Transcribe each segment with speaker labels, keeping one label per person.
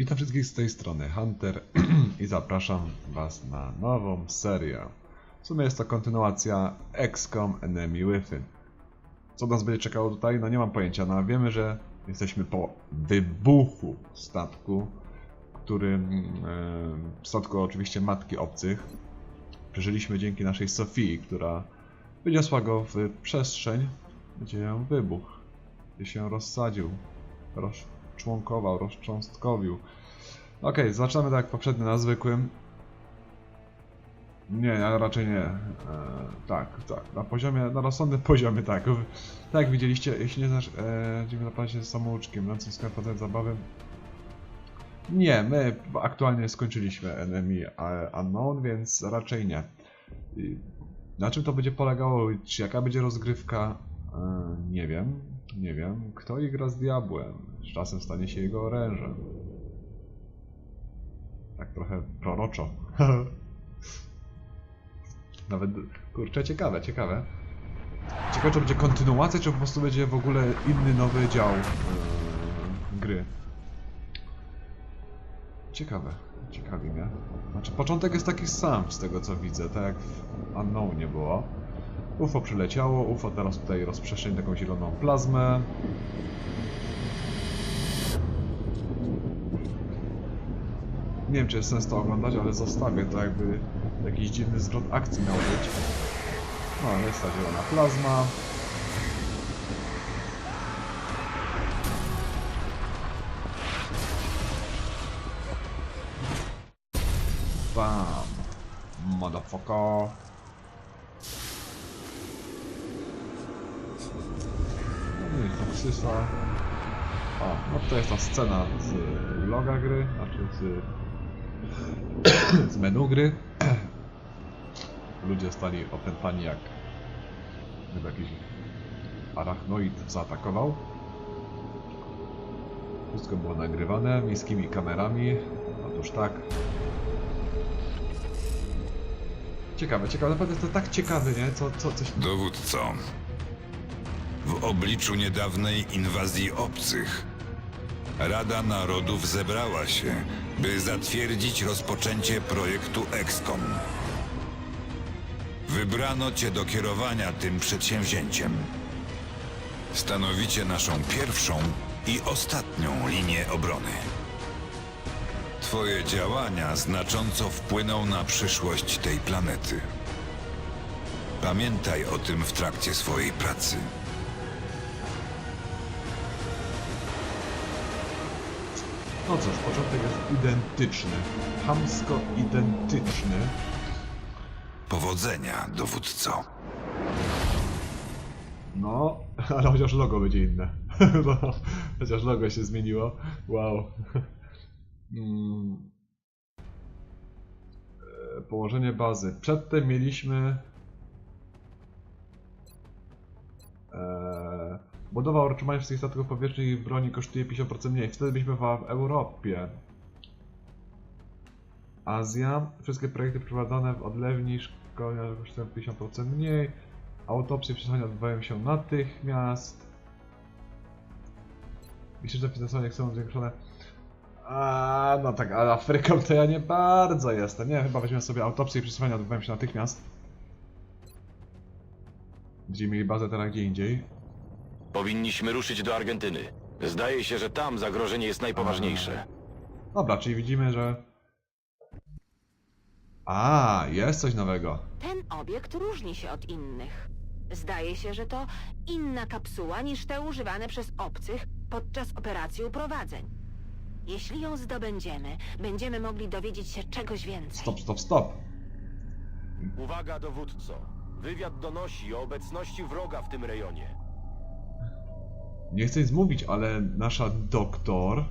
Speaker 1: Witam wszystkich z tej strony Hunter i zapraszam Was na nową serię. W sumie jest to kontynuacja XCOM Enemy Within. Co nas będzie czekało tutaj? No nie mam pojęcia, no wiemy, że jesteśmy po wybuchu statku, który, e, statku oczywiście matki obcych. Przeżyliśmy dzięki naszej Sofii, która wyniosła go w przestrzeń, gdzie wybuch, gdzie się rozsadził, rozczłonkował, rozcząstkowił. Okej, zaczynamy tak poprzednio na zwykłym. Nie, raczej nie. E, tak, tak, na poziomie, na rozsądnym poziomie, tak. Tak widzieliście, jeśli nie znasz, e, dzięki na planie z samouczkiem, lecąc sklep potem zabawy. Nie, my aktualnie skończyliśmy Enemy Unknown, więc raczej nie. I Na czym to będzie polegało? Czy jaka będzie rozgrywka? E, nie wiem, nie wiem. Kto i gra z diabłem? Z czasem stanie się jego orężem. Tak trochę proroczo. Nawet, kurczę, ciekawe, ciekawe. Ciekawe, czy będzie kontynuacja, czy po prostu będzie w ogóle inny, nowy dział yy, gry. Ciekawe, ciekawi mnie. Znaczy, początek jest taki sam z tego, co widzę, tak jak w Unknownie było. UFO przyleciało, UFO teraz tutaj rozprzestrzeni taką zieloną plazmę. Nie wiem, czy jest sens to oglądać, ale zostawię to jakby jakiś dziwny zwrot akcji miał być. No, jest ta zielona plazma. Bam! Motherfucker! Toksysa. O, no to jest ta scena z loga gry, znaczy z, z menu gry. Ludzie stali opętani jak gdyby jakiś arachnoid zaatakował. Wszystko było nagrywane miejskimi kamerami. Otóż tak. Ciekawe, ciekawe, naprawdę to tak ciekawe, nie? Co, co, coś...
Speaker 2: Dowódco, w obliczu niedawnej inwazji obcych, Rada Narodów zebrała się, by zatwierdzić rozpoczęcie projektu XCOM. Wybrano cię do kierowania tym przedsięwzięciem. Stanowicie naszą pierwszą i ostatnią linię obrony. Twoje działania znacząco wpłyną na przyszłość tej planety. Pamiętaj o tym w trakcie swojej pracy.
Speaker 1: No cóż, początek jest identyczny. Hamsko identyczny.
Speaker 2: Powodzenia, dowódco.
Speaker 1: No, ale chociaż logo będzie inne. No, chociaż logo się zmieniło. Wow. Mm. E, Położenie bazy. Przedtem mieliśmy. E, budowa utrzymania wszystkich statków powietrznych i broni kosztuje 50% mniej. Wtedy byliśmy w, w Europie. Azja. Wszystkie projekty prowadzone w odlewni szkolenia kosztują 50% mniej. Autopsje przesłania odbywają się natychmiast. Że finansowanie są zwiększone. A, no tak, ale Afryką to ja nie bardzo jestem. Nie, chyba weźmiemy sobie autopsję i przesłania odbywają się natychmiast. Będziemy mieli bazę teraz gdzie indziej.
Speaker 3: Powinniśmy ruszyć do Argentyny. Zdaje się, że tam zagrożenie jest najpoważniejsze.
Speaker 1: Dobra, czyli widzimy, że... A, jest coś nowego.
Speaker 4: Ten obiekt różni się od innych. Zdaje się, że to inna kapsuła niż te używane przez obcych podczas operacji uprowadzeń. Jeśli ją zdobędziemy, będziemy mogli dowiedzieć się czegoś więcej.
Speaker 1: Stop, stop, stop.
Speaker 3: Uwaga, dowódco. Wywiad donosi o obecności wroga w tym rejonie.
Speaker 1: Nie chcę nic mówić, ale nasza doktor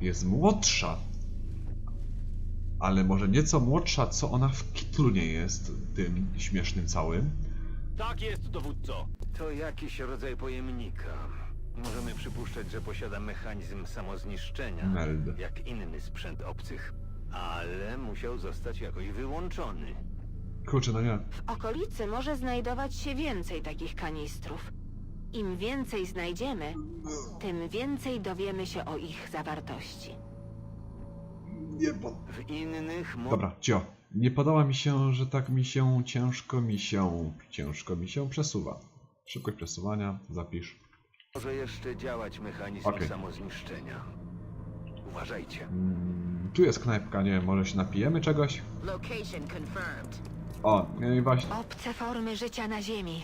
Speaker 1: jest młodsza. Ale może nieco młodsza, co ona w kitlu nie jest, tym śmiesznym całym.
Speaker 3: Tak jest, dowódco.
Speaker 5: To jakiś rodzaj pojemnika. Możemy przypuszczać, że posiada mechanizm samozniszczenia,
Speaker 1: Meld.
Speaker 5: jak inny sprzęt obcych. Ale musiał zostać jakoś wyłączony.
Speaker 1: Kurczę, no nie.
Speaker 4: W okolicy może znajdować się więcej takich kanistrów. Im więcej znajdziemy, tym więcej dowiemy się o ich zawartości.
Speaker 1: Nie po...
Speaker 5: W innych mo-
Speaker 1: Dobra, cio. Nie podoba mi się, że tak mi się ciężko mi się, ciężko mi się przesuwa. Szybkość przesuwania, zapisz.
Speaker 5: może jeszcze działać mechanizm
Speaker 1: Okej.
Speaker 5: samozniszczenia. Uważajcie.
Speaker 1: Mm, tu jest knajpka, nie wiem, może się napijemy czegoś?
Speaker 4: Location confirmed.
Speaker 1: O, no i właśnie.
Speaker 4: Obce formy życia na Ziemi.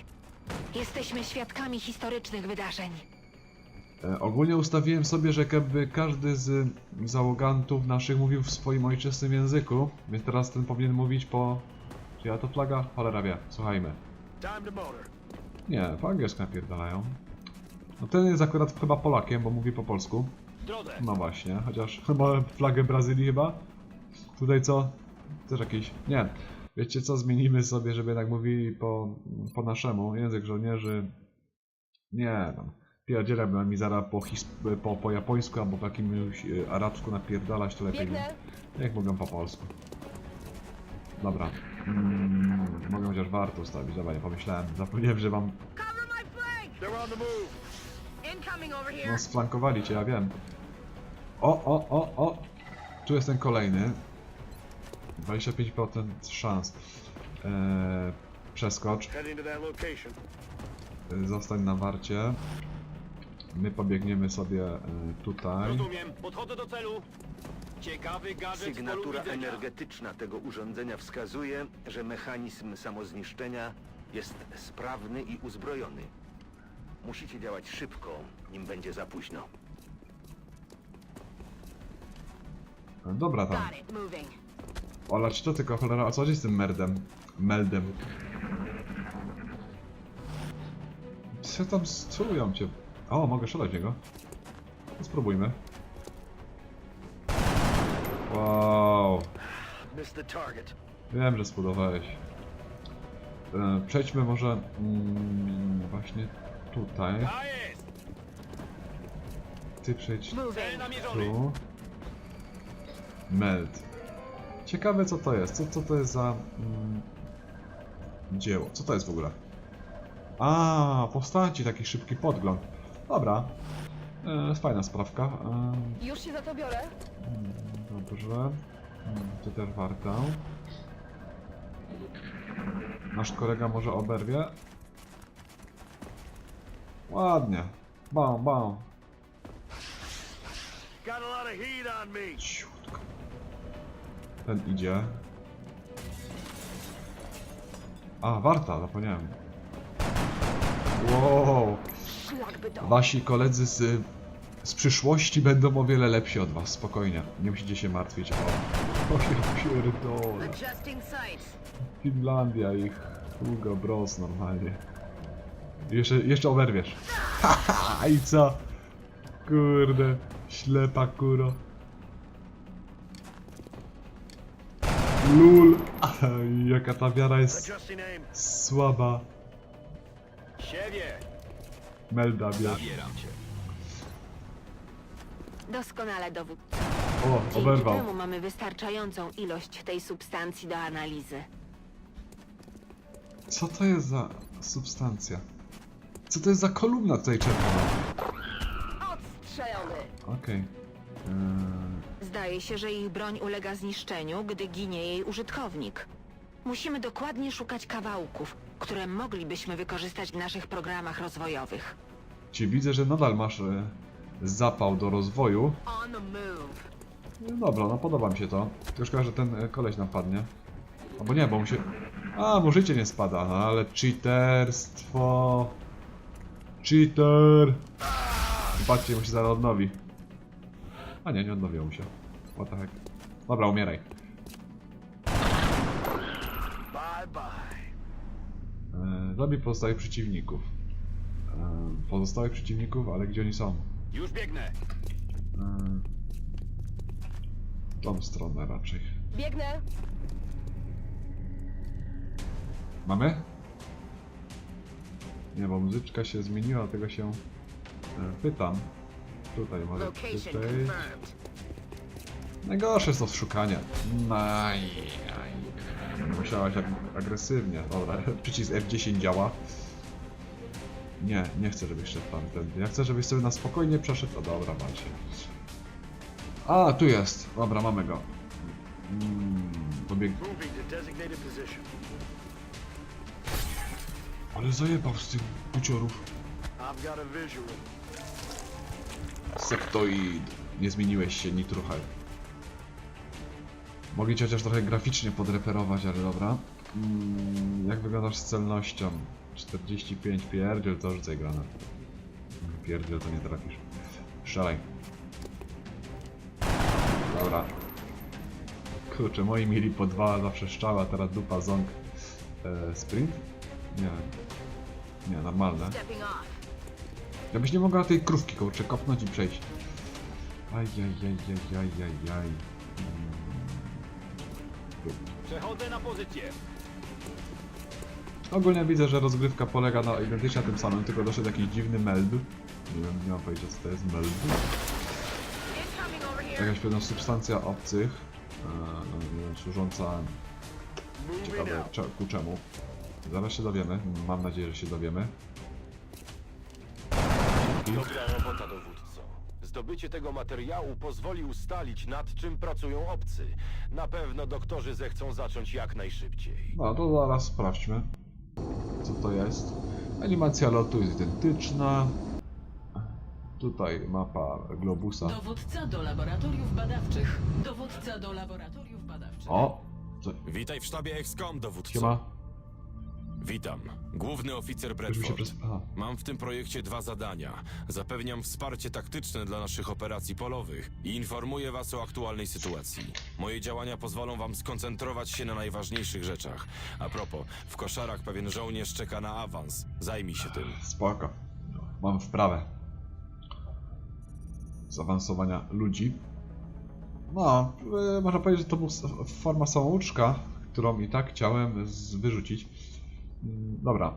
Speaker 4: Jesteśmy świadkami historycznych wydarzeń.
Speaker 1: E, ogólnie ustawiłem sobie, że jakby każdy z załogantów naszych mówił w swoim ojczystym języku, więc teraz ten powinien mówić po... Czy ja to flaga? Cholera wie, słuchajmy.
Speaker 3: Time to motor.
Speaker 1: Nie, po angielsku napierdalają. No ten jest akurat chyba Polakiem, bo mówi po polsku.
Speaker 3: W drodze.
Speaker 1: No właśnie, chociaż ma flagę Brazylii chyba. Tutaj co? Też jakiś... Nie. Wiecie co, zmienimy sobie, żeby jednak mówili po, po naszemu. Język żołnierzy... Nie tam. Pierdzielę, bo mi zaraz po, po, po japońsku albo po jakimś e, arabsku napierdalać, to lepiej.
Speaker 6: Biegnę.
Speaker 1: Jak mogę po polsku. Dobra. Mm, mogę chociaż warto ustawić. Dobra, nie pomyślałem. Zapomniałem, że mam... No sflankowali cię, ja wiem. O, o, o, o! Tu jest ten kolejny. 25% szans. Eee, przeskocz. Eee, Zostań na warcie. My pobiegniemy sobie e, tutaj.
Speaker 3: Rozumiem. Podchodzę do celu. Ciekawy gadżet
Speaker 5: Sygnatura energetyczna tego urządzenia wskazuje, że mechanizm samozniszczenia jest sprawny i uzbrojony. Musicie działać szybko, nim będzie za późno.
Speaker 1: E, Dobra tam.
Speaker 6: Got it, moving.
Speaker 1: Ola, czy to tylko cholera? O co chodzi z tym merdem? Meldem. Co tam strują cię? O, mogę strzelać w niego. Spróbujmy. Wow. Wiem, że spudowałeś. E, Przejdźmy może mm, właśnie tutaj. Ty przejdź tu. Meld. Ciekawe co to jest. Co, co to jest za mm, dzieło? Co to jest w ogóle? A, postaci, taki szybki podgląd. Dobra. E, fajna sprawka. E,
Speaker 6: Już się za to biorę.
Speaker 1: Dobrze. Mm, Ty też warto. Nasz kolega może oberwie. Ładnie. Bam, bam.
Speaker 3: Got a lot of heat on me.
Speaker 1: Ten idzie. A, warta, zapomniałem. Wow. Wasi koledzy z, z przyszłości będą o wiele lepsi od was, spokojnie. Nie musicie się martwić o... O
Speaker 6: sights.
Speaker 1: Finlandia ich Hugo Bros normalnie. Jeszcze, jeszcze oberwiesz. Haha, i co? Kurde, ślepa kuro. Lul, jaka ta wiara jest słaba.
Speaker 3: Siewie.
Speaker 1: Melda, bierz.
Speaker 2: Zabieram cię.
Speaker 4: Doskonale dowód.
Speaker 1: O,
Speaker 4: Dzięki
Speaker 1: oberwał.
Speaker 4: temu mamy wystarczającą ilość tej substancji do analizy.
Speaker 1: Co to jest za substancja? Co to jest za kolumna tutaj czerwona?
Speaker 6: Odstrzelony.
Speaker 1: Okej. Eee,
Speaker 4: Zdaje się, że ich broń ulega zniszczeniu, gdy ginie jej użytkownik. Musimy dokładnie szukać kawałków, które moglibyśmy wykorzystać w naszych programach rozwojowych.
Speaker 1: Ci widzę, że nadal masz e, zapał do rozwoju.
Speaker 6: On the move.
Speaker 1: No dobra, no podoba mi się to. Tylko szkoda, że ten e, koleś napadnie. Albo nie, bo mu się... A, mu życie nie spada, no ale cheaterstwo... Cheater! Patrzcie, mu się zaraz odnowi. A nie, nie odnowiło mu się. What the heck. Dobra, umieraj.
Speaker 3: Bye bye.
Speaker 1: E, zabij pozostałych przeciwników. E, pozostałych przeciwników, ale gdzie oni są?
Speaker 3: Już biegnę.
Speaker 1: E, w tą stronę raczej.
Speaker 6: Biegnę.
Speaker 1: Mamy? Nie, bo muzyczka się zmieniła, dlatego się e, pytam. Tutaj może
Speaker 6: Location confirmed.
Speaker 1: Najgorsze jest to szukanie. Naj, aj. Musiałaś ag agresywnie. Dobra, przycisk F10 działa. Nie, nie chcę, żebyś szedł tamtędy. Ja chcę, żebyś sobie na spokojnie przeszedł. O dobra, macie. A, tu jest. Dobra, mamy go. Mm, pobieg...
Speaker 3: Moving to designated position.
Speaker 1: Ale zajebał z tych buciorów.
Speaker 3: I've got a visual.
Speaker 1: Sektoid. Nie zmieniłeś się ni trochę. Mogli cię chociaż trochę graficznie podreperować, ale dobra. Mm, jak wyglądasz z celnością? 45 pierdziel, to rzucaj granat. Pierdziel to nie trafisz. Strzelaj. Dobra. Kurczę, moi mieli po dwa zawsze strzała, teraz dupa ząg. E, sprint? Nie. Nie, normalne. Ja byś nie mogła tej krówki kurczę kopnąć i przejść. Ajajajajajajaj.
Speaker 3: Przechodzę na pozycję.
Speaker 1: Ogólnie widzę, że rozgrywka polega na identycznie tym samym, tylko doszedł jakiś dziwny meld. Nie wiem, nie mam pojęcia co to jest meld. Jakaś pewna substancja obcych, e, no, służąca ciekawe ku czemu. Zaraz się dowiemy, mam nadzieję, że się dowiemy.
Speaker 3: Dobra robota, dowódco. Zdobycie tego materiału pozwoli ustalić, nad czym pracują obcy. Na pewno doktorzy zechcą zacząć jak najszybciej.
Speaker 1: No to zaraz sprawdźmy, co to jest. Animacja lotu jest identyczna. Tutaj mapa globusa.
Speaker 7: Dowódca do laboratoriów badawczych. Dowódca do laboratoriów badawczych.
Speaker 1: O! Co?
Speaker 2: Witaj w sztabie XCOM, dowódco.
Speaker 1: Siema.
Speaker 2: Witam. Główny oficer Bradford. Mam w tym projekcie dwa zadania. Zapewniam wsparcie taktyczne dla naszych operacji polowych i informuję Was o aktualnej sytuacji. Moje działania pozwolą Wam skoncentrować się na najważniejszych rzeczach. A propos, w koszarach pewien żołnierz czeka na awans. Zajmij się tym.
Speaker 1: Spoko. Mam wprawę. Zaawansowania ludzi. No, e, można powiedzieć, że to była forma samouczka, którą i tak chciałem wyrzucić. Mm, Dobra.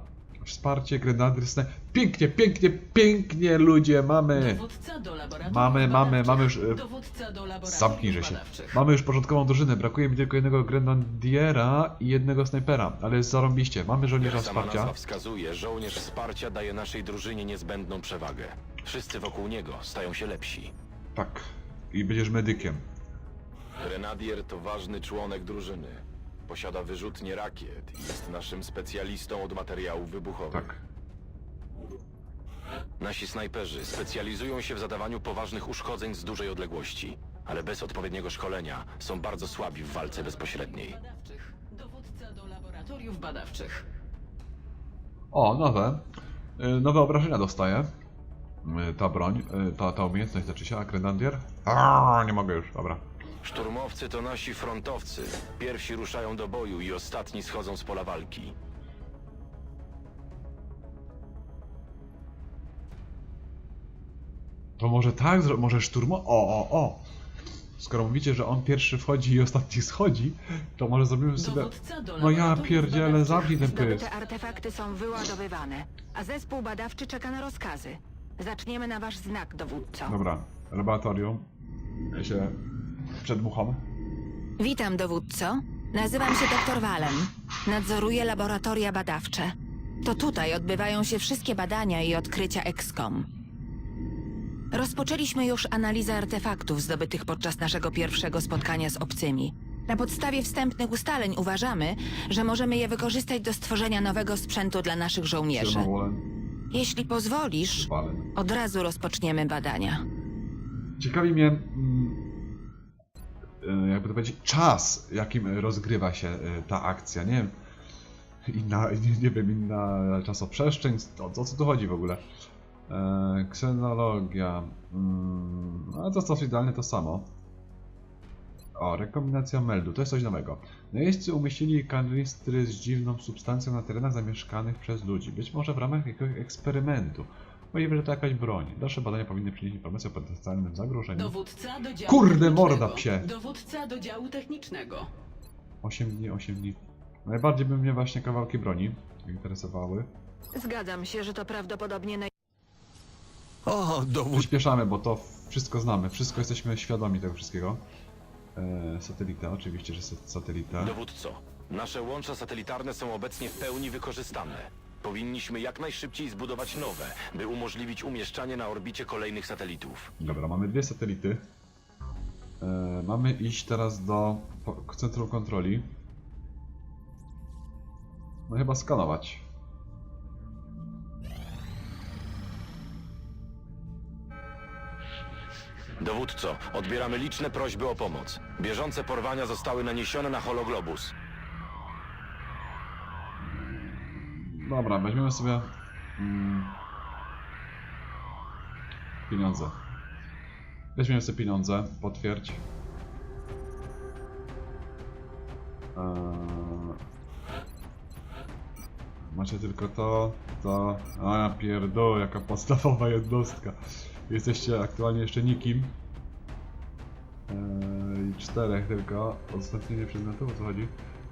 Speaker 1: Wsparcie, grenady, sne... Pięknie, pięknie, pięknie ludzie, mamy!
Speaker 7: Dowódca do laboratoriów
Speaker 1: Mamy, mamy, mamy już, e,
Speaker 7: Dowódca do laboratoriów
Speaker 1: Zamknijże się. Mamy już porządkową drużynę, brakuje mi tylko jednego grenadiera i jednego snajpera, ale jest zarąbiście. Mamy żołnierza
Speaker 3: Jak sama
Speaker 1: wsparcia.
Speaker 3: nazwa wskazuje, żołnierz wsparcia daje naszej drużynie niezbędną przewagę. Wszyscy wokół niego stają się lepsi.
Speaker 1: Tak. I będziesz medykiem.
Speaker 3: Grenadier to ważny członek drużyny. Posiada wyrzutnie rakiet i jest naszym specjalistą od materiałów wybuchowych.
Speaker 1: Tak.
Speaker 3: Nasi snajperzy specjalizują się w zadawaniu poważnych uszkodzeń z dużej odległości, ale bez odpowiedniego szkolenia są bardzo słabi w walce bezpośredniej.
Speaker 7: Badawczych. Dowódca do laboratoriów badawczych.
Speaker 1: O, nowe. Y, Nowe obrażenia dostaje. Y, Ta broń, y, ta, ta umiejętność znaczy się, a grenadier? Nie mogę już, dobra.
Speaker 3: Szturmowcy to nasi frontowcy. Pierwsi ruszają do boju i ostatni schodzą z pola walki.
Speaker 1: To może tak, zro- może szturmo... O, o, o! Skoro mówicie, że on pierwszy wchodzi i ostatni schodzi, to może zrobimy sobie...
Speaker 7: Dowódca do
Speaker 1: No ja pierdzielę,
Speaker 7: badawczych.
Speaker 1: zamknij ten pysk.
Speaker 4: Zdobyte artefakty są wyładowywane, a zespół badawczy czeka na rozkazy. Zaczniemy na wasz znak, dowódco.
Speaker 1: Dobra, laboratorium. Ja się przedmucham.
Speaker 4: Witam, dowódco. Nazywam się dr Walem. Nadzoruję laboratoria badawcze. To tutaj odbywają się wszystkie badania i odkrycia EXCOM. Rozpoczęliśmy już analizę artefaktów zdobytych podczas naszego pierwszego spotkania z obcymi. Na podstawie wstępnych ustaleń uważamy, że możemy je wykorzystać do stworzenia nowego sprzętu dla naszych żołnierzy. Jeśli pozwolisz, od razu rozpoczniemy badania.
Speaker 1: Ciekawi mnie, mm, jakby to powiedzieć, czas, jakim rozgrywa się e, ta akcja. Nie inna, nie, nie wiem, inna czasoprzestrzeń, o, o co tu chodzi w ogóle? E, ksenologia, mm, no to to idealnie to samo. O, rekombinacja meldu, to jest coś nowego. Najeźdźcy umieścili kanistry z dziwną substancją na terenach zamieszkanych przez ludzi, być może w ramach jakiegoś eksperymentu. Możliwe, że to jakaś broń. Dalsze badania powinny przynieść informacje o potencjalnym zagrożeniu.
Speaker 7: Dowódca do działu
Speaker 1: Kurde, morda psie.
Speaker 7: Dowódca do działu technicznego.
Speaker 1: 8 dni, 8 dni. Najbardziej by mnie właśnie kawałki broni interesowały.
Speaker 4: Zgadzam się, że to prawdopodobnie naj...
Speaker 2: O, dowódco.
Speaker 1: Przyspieszamy, bo to wszystko znamy, wszystko jesteśmy świadomi tego wszystkiego. E, satelita, oczywiście, że sa- satelita.
Speaker 3: Dowódco, nasze łącza satelitarne są obecnie w pełni wykorzystane. Powinniśmy jak najszybciej zbudować nowe, by umożliwić umieszczanie na orbicie kolejnych satelitów.
Speaker 1: Dobra, mamy dwie satelity. E, mamy iść teraz do po- centrum kontroli. No chyba skanować.
Speaker 3: Dowódco, odbieramy liczne prośby o pomoc. Bieżące porwania zostały naniesione na hologlobus.
Speaker 1: Dobra, weźmiemy sobie mm, pieniądze. Weźmiemy sobie pieniądze, potwierdź. Eee, macie tylko to, to. A ja pierdolę, jaka podstawowa jednostka. Jesteście aktualnie jeszcze nikim. Eee, I czterech tylko. Udostępnienie przedmiotów, o co chodzi?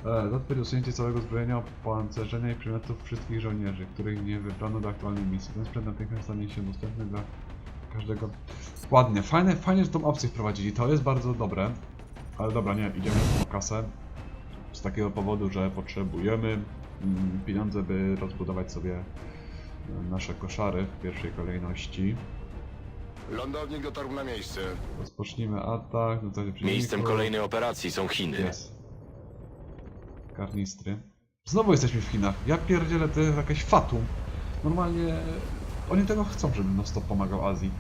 Speaker 1: E, Zatwierdź usunięcie całego zbrojenia, opancerzenia i przedmiotów wszystkich żołnierzy, których nie wybrano do aktualnej misji. Ten sprzęt natychmiast stanie się dostępny dla każdego. Ładnie, fajne, fajnie, że tą opcję wprowadzili, to jest bardzo dobre. Ale dobra, nie, idziemy po kasę. Z takiego powodu, że potrzebujemy mm, pieniądze, by rozbudować sobie e, nasze koszary w pierwszej kolejności.
Speaker 8: Lądownik dotarł na miejsce.
Speaker 1: Rozpocznijmy atak. No
Speaker 3: Miejscem kolejnej operacji są Chiny.
Speaker 1: Jest. Karnistry. Znowu jesteśmy w Chinach. Ja pierdzielę, to jest jakieś fatum. Normalnie oni tego chcą, żebym non stop pomagał Azji.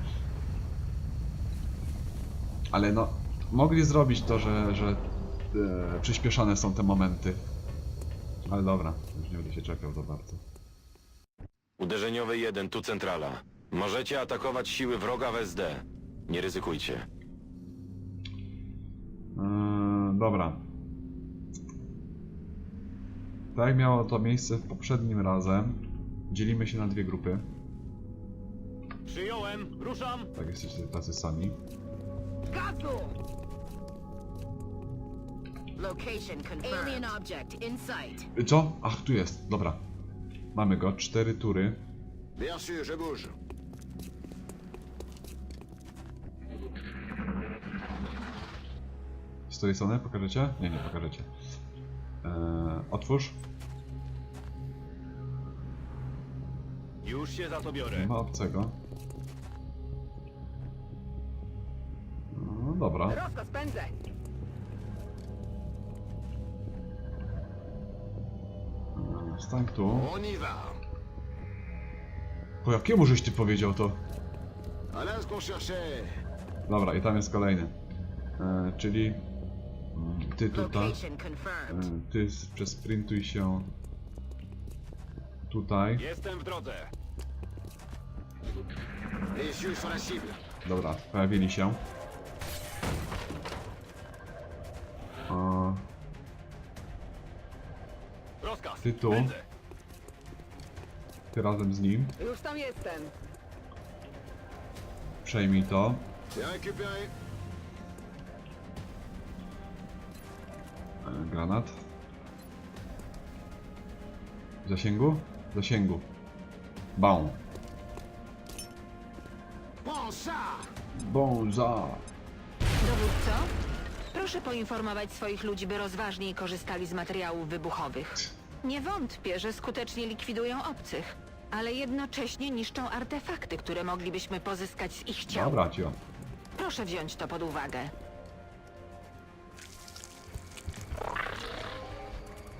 Speaker 1: Ale no, mogli zrobić to, że, że e, przyspieszane są te momenty. Ale dobra, już nie będę się czekał za bardzo.
Speaker 3: Uderzeniowy 1, tu centrala. Możecie atakować siły wroga w SD. Nie ryzykujcie.
Speaker 1: Eee, dobra. Tak jak miało to miejsce w poprzednim razem, dzielimy się na dwie grupy.
Speaker 3: Przyjąłem, ruszam!
Speaker 1: Tak jesteście tacy sami.
Speaker 6: Location confirmed. Alien object in sight.
Speaker 1: Y, Co? Ach, tu jest. Dobra. Mamy go. Cztery tury.
Speaker 8: Bien sûr, je bouge.
Speaker 1: Z której strony? Pokażecie? Nie, nie pokażecie. Eee, otwórz.
Speaker 3: Już się za to biorę.
Speaker 1: Nie ma obcego. No dobra. Eee, Stań tu.
Speaker 8: On y va.
Speaker 1: Po jakiemu żeś ty powiedział to? Dobra, i tam jest kolejny. Eee, czyli... mm, Ty tutaj. Ty przesprintuj się... Tutaj.
Speaker 3: Jestem w drodze.
Speaker 8: La cible.
Speaker 1: Dobra, pojawili się.
Speaker 3: Rozkaz.
Speaker 1: Ty tu. Ty razem z nim.
Speaker 6: Już tam jestem.
Speaker 1: Przejmij to. Granat. W zasięgu? W zasięgu.
Speaker 8: Ça.
Speaker 1: Bonza.
Speaker 4: Dowódco, proszę poinformować swoich ludzi, by rozważniej korzystali z materiałów wybuchowych. Nie wątpię, że skutecznie likwidują obcych, ale jednocześnie niszczą artefakty, które moglibyśmy pozyskać z ich ciał.
Speaker 1: Dobra, cio.
Speaker 4: Proszę wziąć to pod uwagę.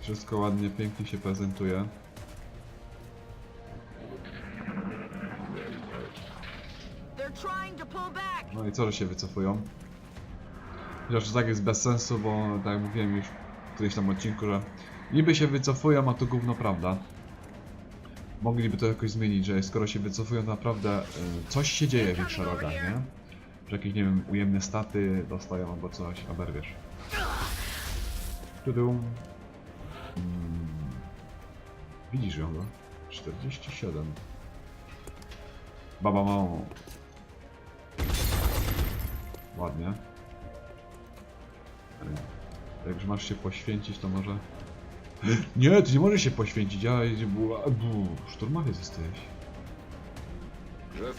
Speaker 1: Wszystko ładnie, pięknie się prezentuje. No i co, że się wycofują? Chociaż tak jest bez sensu, bo tak jak mówiłem już w którymś tam odcinku, że niby się wycofują, a to gówno prawda. Mogliby to jakoś zmienić, że skoro się wycofują, to naprawdę y, coś się dzieje w ich szeregach, nie? Że jakieś, nie wiem, ujemne staty dostają albo coś, oberwiesz. Tudum. Widzisz ją, no? 47. Baba mało. Ładnie. Jak już masz się poświęcić, to może... Nie, ty nie możesz się poświęcić, ja... Szturmowiec jesteś.
Speaker 8: Je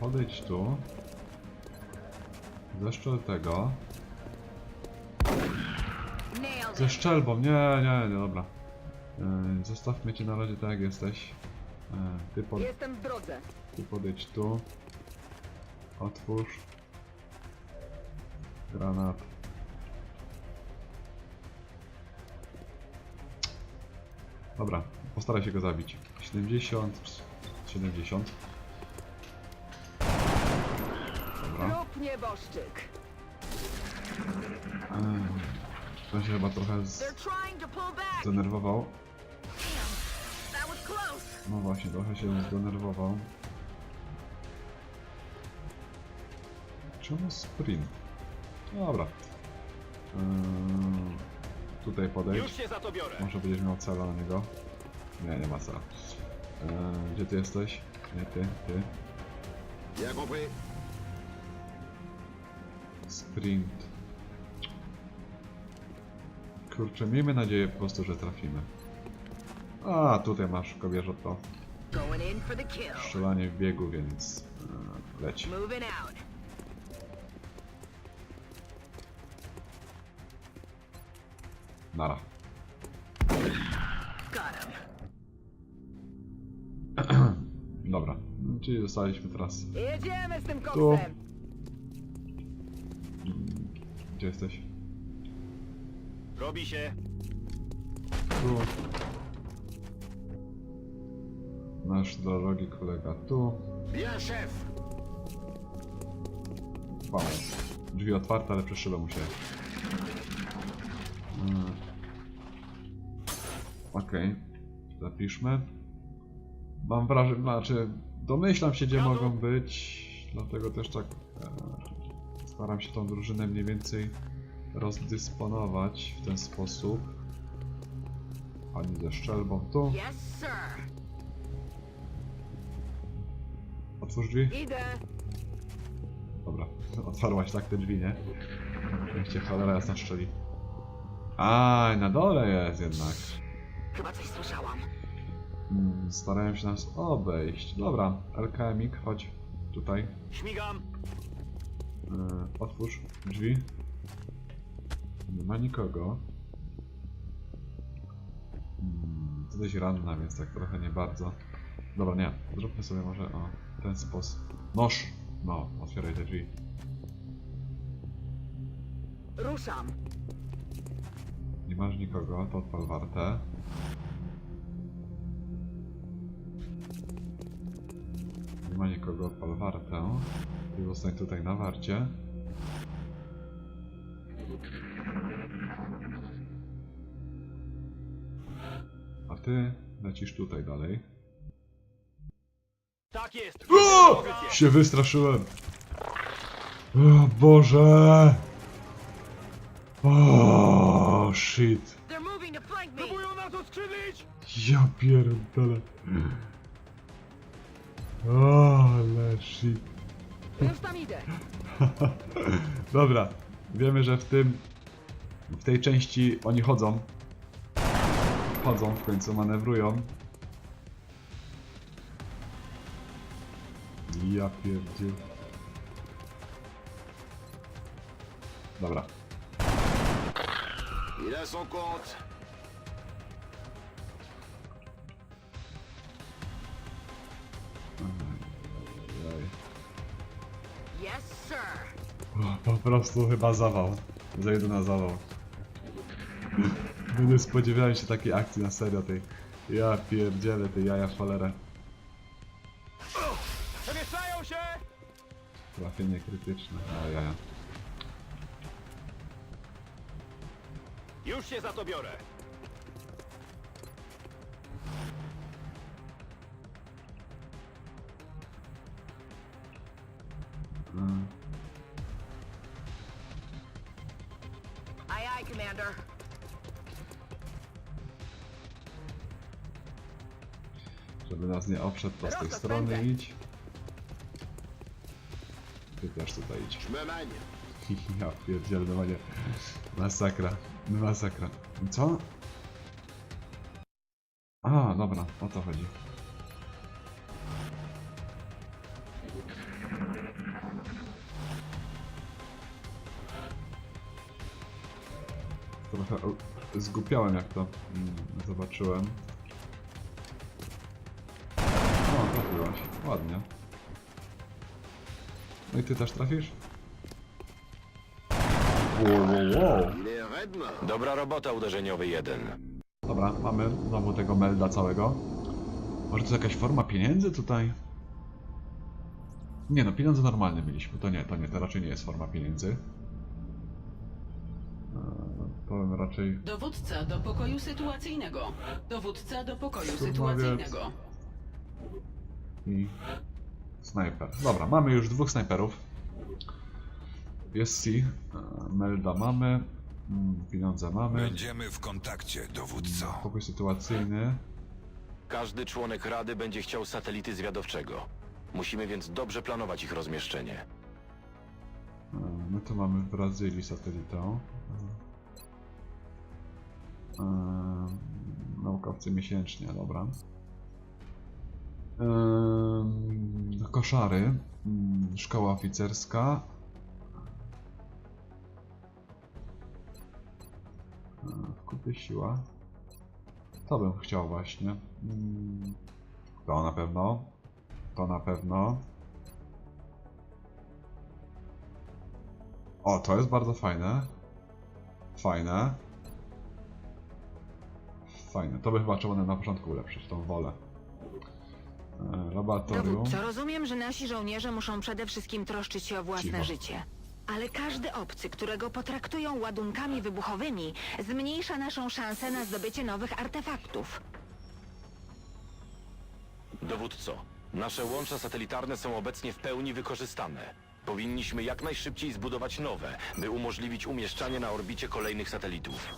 Speaker 1: Podejdź tu. Zeszczel tego. Ze szczelbą, nie, nie, nie, dobra. Yy, zostawmy cię na razie tak jak jesteś. Yy, ty, pod,
Speaker 6: Jestem w drodze.
Speaker 1: ty podejdź tu. Otwórz. Granat. Dobra, postaraj się go zabić. 70, 70.
Speaker 6: nieboszczyk.
Speaker 1: To się chyba trochę z-
Speaker 6: They're trying to pull back.
Speaker 1: zdenerwował.
Speaker 6: That was close.
Speaker 1: No właśnie, trochę się zdenerwował. Czemu sprint? No Dobra. Yy, tutaj podejdź.
Speaker 3: się za to biorę.
Speaker 1: Może będziesz miał cela na niego. Nie, nie ma cela. Yy, gdzie ty jesteś? Nie, ty, ty. Sprint. Kurczę, miejmy nadzieję po prostu, że trafimy. A, tutaj masz kobierze to strzelanie w biegu, więc yy, leci. Nara. Dobra, czyli zostaliśmy teraz.
Speaker 6: Jedziemy z tym
Speaker 1: Tu. Gdzie jesteś?
Speaker 3: Robi się.
Speaker 1: Tu. Nasz drogi kolega tu.
Speaker 8: Bien, chef.
Speaker 1: Wow. Drzwi otwarte, ale przez szybę musiałem. Mm. Okej. Zapiszmy. Mam wrażenie, znaczy domyślam się gdzie mogą być, dlatego też tak e, staram się tą drużynę mniej więcej rozdysponować w ten sposób. Pani ze szczelbą tu.
Speaker 6: Yes, sir.
Speaker 1: Otwórz drzwi.
Speaker 6: Idę.
Speaker 1: Dobra, otwarłaś tak te drzwi, nie? Niech cię cholera jasna szczeli. A, na dole jest jednak.
Speaker 6: Chyba coś słyszałam.
Speaker 1: Mm, starają się nas obejść. Dobra, LKMik, chodź tutaj.
Speaker 3: Śmigam.
Speaker 1: Yy, otwórz drzwi. Nie ma nikogo. Mm, Jesteś ranna, więc tak trochę nie bardzo. Dobra, nie. Zróbmy sobie może o ten sposób. Noż! No, otwieraj te drzwi.
Speaker 6: Ruszam.
Speaker 1: Nie masz nikogo, to odpal wartę. Nie ma nikogo, odpal wartę. I zostań tutaj na warcie. A ty lecisz tutaj dalej.
Speaker 3: Tak jest.
Speaker 1: O! Się wystraszyłem. O Boże! O shit.
Speaker 3: Próbują nas oskrzydlić!
Speaker 1: Ja pierdolę. Ale shit.
Speaker 6: Już tam idę.
Speaker 1: Dobra, wiemy, że w tym w tej części oni chodzą. Chodzą, w końcu manewrują. Ja pierdziel. Dobra.
Speaker 8: Il a son compte.
Speaker 1: Po prostu chyba zawał. Zajdę na zawał. No Nie spodziewałem się takiej akcji na serio tej. Ja pierdzielę tej jaja w cholerę.
Speaker 3: Przemieszczają się!
Speaker 1: Trafienie krytyczne. A jaja.
Speaker 3: Już się za to biorę.
Speaker 6: Aye, aye, Commander.
Speaker 1: Żeby nas nie obszedł, to z tej strony idź. Ty też tutaj idź. Ja pierdzielę, normalnie. Masakra. Masakra. Co? A, dobra, o to chodzi. O- zgłupiałem jak to mm, zobaczyłem. O, trafiłaś. Ładnie. No i ty też trafisz? Wow.
Speaker 3: Dobra robota, uderzeniowy jeden.
Speaker 1: Dobra, mamy znowu tego melda całego. Może to jakaś forma pieniędzy tutaj? Nie no, pieniądze normalne mieliśmy. To nie, to nie, to raczej nie jest forma pieniędzy. To raczej
Speaker 7: Dowódca do pokoju sytuacyjnego. Dowódca do pokoju sytuacyjnego.
Speaker 1: i snajper. Dobra, mamy już dwóch snajperów. Jest C, eee, melda mamy, mm, pieniądze mamy,
Speaker 9: Będziemy w kontakcie, dowódco.
Speaker 1: pokój sytuacyjny.
Speaker 3: Każdy członek Rady będzie chciał satelity zwiadowczego. Musimy więc dobrze planować ich rozmieszczenie.
Speaker 1: E, My tu mamy w Brazylii satelitę. E, Naukowcy miesięcznie, dobra. E, Koszary. mm, Szkoła oficerska. E, Kupy siła. To bym chciał właśnie. Mm, To na pewno. To na pewno. O, to jest bardzo fajne. Fajne. Fajne. To by chyba trzeba na początku ulepszyć, tą wolę. E, Laboratorium.
Speaker 4: Dowódco, rozumiem, że nasi żołnierze muszą przede wszystkim troszczyć się o własne
Speaker 1: Cicho.
Speaker 4: życie. Ale każdy obcy, którego potraktują ładunkami wybuchowymi, zmniejsza naszą szansę na zdobycie nowych artefaktów.
Speaker 3: Dowódco, nasze łącza satelitarne są obecnie w pełni wykorzystane. Powinniśmy jak najszybciej zbudować nowe, by umożliwić umieszczanie na orbicie kolejnych satelitów.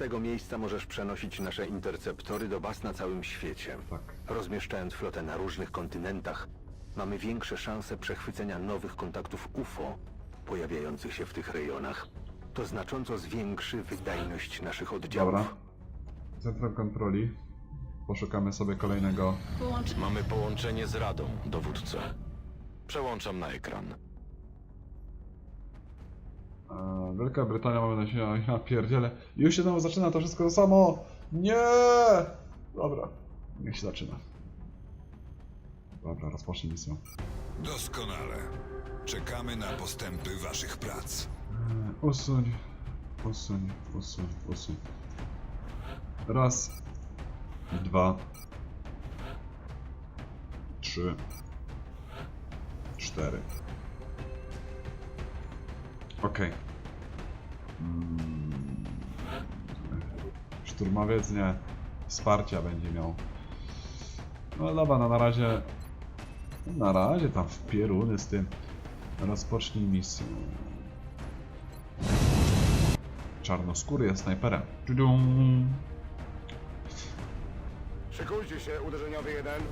Speaker 5: Tego miejsca możesz przenosić nasze interceptory do baz na całym świecie.
Speaker 1: Tak.
Speaker 5: Rozmieszczając flotę na różnych kontynentach, mamy większe szanse przechwycenia nowych kontaktów UFO pojawiających się w tych rejonach. To znacząco zwiększy wydajność naszych oddziałów.
Speaker 1: Dobra. Centrum kontroli. Poszukamy sobie kolejnego.
Speaker 7: Połącz...
Speaker 3: Mamy połączenie z Radą, dowódco. Przełączam na ekran.
Speaker 1: Wielka Brytania mamy na siebie. Ja pierdzielę. Już się znowu zaczyna to wszystko to samo. Nie! Dobra. Niech się zaczyna. Dobra, rozpocznij misję.
Speaker 9: Doskonale. Czekamy na postępy waszych prac.
Speaker 1: E, Usuń, usuń, usuń, usuń. Raz, dwa, trzy, cztery. Okej. Mm. Szturmowiec nie. Wsparcia będzie miał. No dobra, no na razie. Na razie tam w pieruny z tym. Rozpocznij misję. Czarnoskóry jest snajperem. Tudum.
Speaker 8: Szykujcie się, uderzeniowy jeden.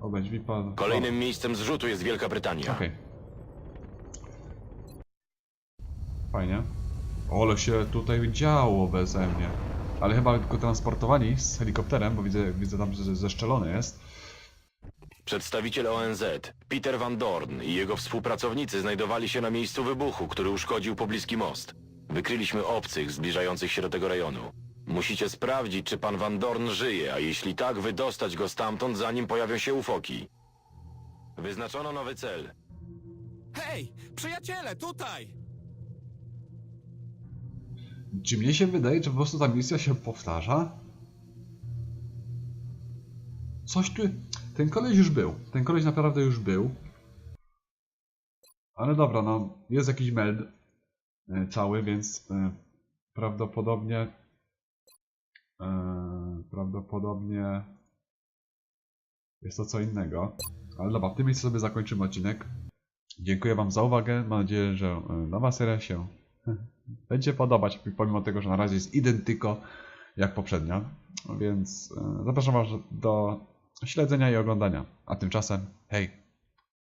Speaker 1: Obędź VIPa.
Speaker 3: Kolejnym miejscem zrzutu jest Wielka Brytania.
Speaker 1: Okej. Fajnie. Ole się tutaj działo beze mnie. Ale chyba go transportowali z helikopterem, bo widzę, widzę tam, że zeszczelony jest.
Speaker 3: Przedstawiciel ONZ, Peter Van Dorn i jego współpracownicy znajdowali się na miejscu wybuchu, który uszkodził pobliski most. Wykryliśmy obcych zbliżających się do tego rejonu. Musicie sprawdzić, czy pan Van Dorn żyje, a jeśli tak, wydostać go stamtąd, zanim pojawią się ufoki. Wyznaczono nowy cel.
Speaker 10: Hej, przyjaciele, tutaj!
Speaker 1: Czy mnie się wydaje, że po prostu ta misja się powtarza? Coś tu... Ten koleś już był. Ten koleś naprawdę już był. Ale dobra, no jest jakiś meld e, cały, więc e, prawdopodobnie e, prawdopodobnie jest to co innego. Ale dobra, w tym miejscu sobie zakończymy odcinek. Dziękuję Wam za uwagę. Mam nadzieję, że nowa seria się będzie podobać, pomimo tego, że na razie jest identyko jak poprzednia. Więc e, zapraszam Was do śledzenia i oglądania. A tymczasem, hej!